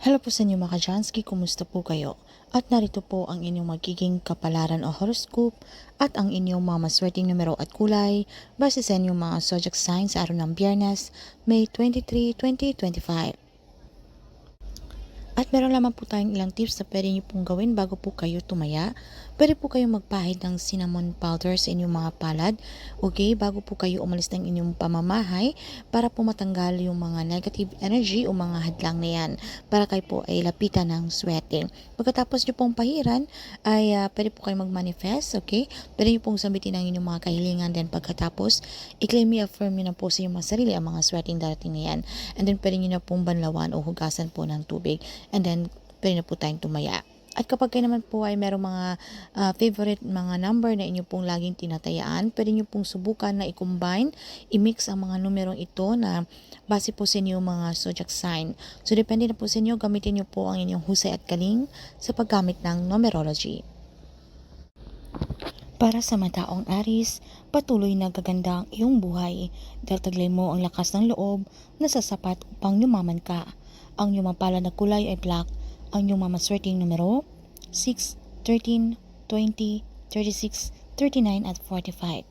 Hello po sa inyo mga Kajansky, kumusta po kayo? At narito po ang inyong magiging kapalaran o horoscope at ang inyong mga maswerteng numero at kulay base sa inyong mga zodiac signs araw ng Biyernes, May 23, 2025. At meron lamang po tayong ilang tips na pwede niyo pong gawin bago po kayo tumaya. Pwede po kayong magpahid ng cinnamon powder sa inyong mga palad, okay, bago po kayo umalis ng inyong pamamahay para po matanggal yung mga negative energy o mga hadlang na yan para kayo po ay lapitan ng sweating. Pagkatapos nyo pong pahiran, ay uh, pwede po kayong mag-manifest, okay? Pwede nyo pong sabitin ang inyong mga kahilingan then pagkatapos, i-claim i-affirm nyo na po sa inyong mga sarili ang mga sweating darating na yan. And then pwede nyo na pong banlawan o hugasan po ng tubig. And then, pwede na po tayong tumaya. At kapag kayo naman po ay merong mga uh, favorite mga number na inyo pong laging tinatayaan, pwede nyo pong subukan na i-combine, i-mix ang mga numerong ito na base po sa inyo mga zodiac sign. So, depende na po sa inyo, gamitin nyo po ang inyong husay at galing sa paggamit ng numerology. Para sa mataong Aris, patuloy na gaganda ang iyong buhay dahil taglay mo ang lakas ng loob na sasapat upang yumaman ka. Ang iyong mapalad na kulay ay black. Ang iyong mamaswerteng numero 6, 13, 20, 36, 39 at 45.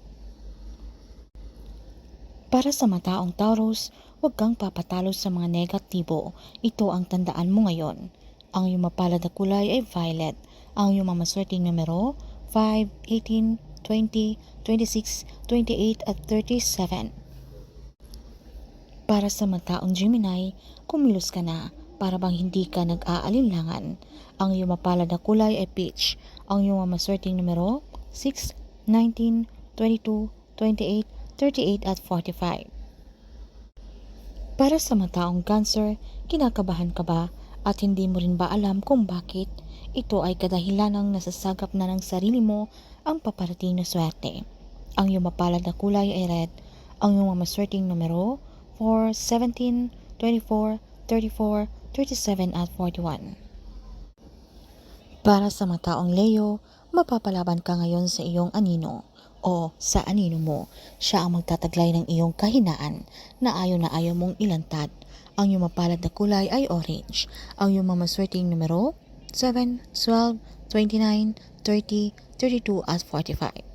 Para sa mataong Taurus, huwag kang papatalo sa mga negatibo. Ito ang tandaan mo ngayon. Ang iyong mapalad na kulay ay violet. Ang iyong mamaswerteng numero 5, 18, 20, 26, 28 at 37. Para sa mataong Gemini, kumilos ka na para bang hindi ka nag-aalinlangan. Ang iyong mapalad na kulay ay peach. Ang iyong mamaswerteng numero 6, 19, 22, 28, 38 at 45. Para sa mataong Cancer, kinakabahan ka ba at hindi mo rin ba alam kung bakit? Ito ay kadahilan ng nasasagap na ng sarili mo ang paparating na swerte. Ang iyong mapalad na kulay ay red. Ang iyong mamaswerteng numero 4, 17, 24, 34, 37 at 41. Para sa mataong Leo, mapapalaban ka ngayon sa iyong anino o sa anino mo. Siya ang magtataglay ng iyong kahinaan na ayaw na ayaw mong ilantad. Ang iyong mapalad na kulay ay orange. Ang iyong mamaswerteng numero 7, 12, 29, 30, 32 at 45.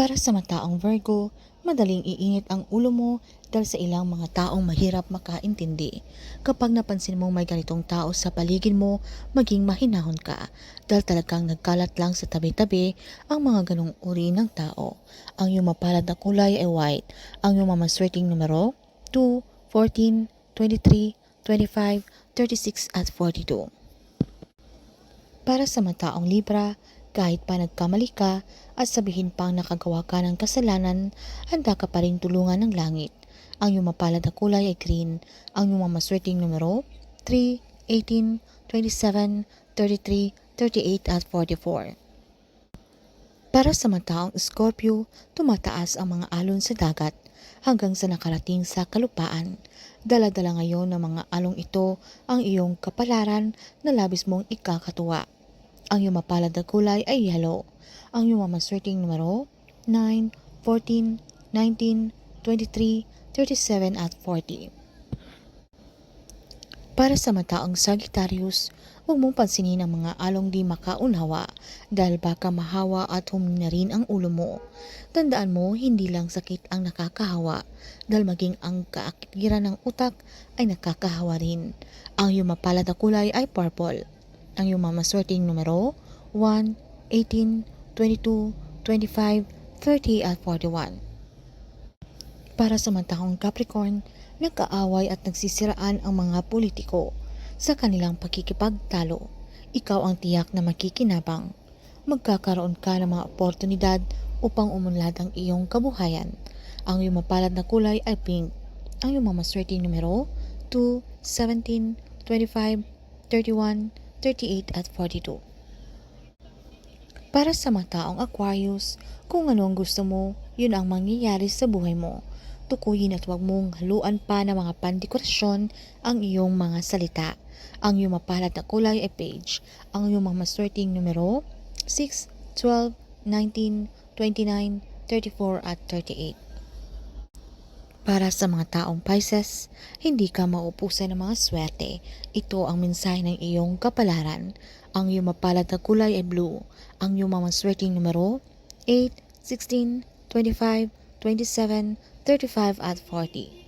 Para sa mataong Virgo, madaling iinit ang ulo mo dahil sa ilang mga taong mahirap makaintindi. Kapag napansin mong may ganitong tao sa paligid mo, maging mahinahon ka dahil talagang nagkalat lang sa tabi-tabi ang mga ganong uri ng tao. Ang iyong mapalad na kulay ay white. Ang iyong mamaswerteng numero 2, 14, 23, 25, 36 at 42. Para sa mataong Libra, kahit pa nagkamali ka at sabihin pang nakagawa ka ng kasalanan, handa ka pa rin tulungan ng langit. Ang iyong mapalad na kulay ay green. Ang iyong mamaswerteng numero 3, 18, 27, 33, 38 at 44. Para sa mataong Scorpio, tumataas ang mga alon sa dagat hanggang sa nakarating sa kalupaan. Dala-dala ngayon ng mga along ito ang iyong kapalaran na labis mong ikakatuwa. Ang iyong mapalad na kulay ay yellow. Ang iyong mamaswerteng numero 9, 14, 19, 23, 37 at 40. Para sa mataong Sagittarius, huwag mong pansinin ang mga along di makaunawa dahil baka mahawa at humina rin ang ulo mo. Tandaan mo, hindi lang sakit ang nakakahawa dahil maging ang kaakiran ng utak ay nakakahawa rin. Ang iyong mapalad na kulay ay purple. Ang iyong mamaswerteng numero 1, 18, 22, 25, 30 at 41. Para sa mataong Capricorn, nagkaaway at nagsisiraan ang mga politiko sa kanilang pakikipagtalo. Ikaw ang tiyak na makikinabang. Magkakaroon ka ng mga oportunidad upang umunlad ang iyong kabuhayan. Ang iyong mapalad na kulay ay pink. Ang iyong mamaswerteng numero 2, 17, 25, 31, 38 at 42. Para sa mataong Aquarius, kung ano ang gusto mo, yun ang mangyayari sa buhay mo. Tukuyin at huwag mong haluan pa ng mga pandekorasyon ang iyong mga salita. Ang iyong mapalad na kulay ay page. Ang iyong mga maswerteng numero 6, 12, 19, 29, 34 at 38. Para sa mga taong Pisces, hindi ka maupusan ng mga swerte. Ito ang mensahe ng iyong kapalaran. Ang iyong mapalad na kulay ay blue. Ang iyong mga swerteng numero 8, 16, 25, 27, 35 at 40.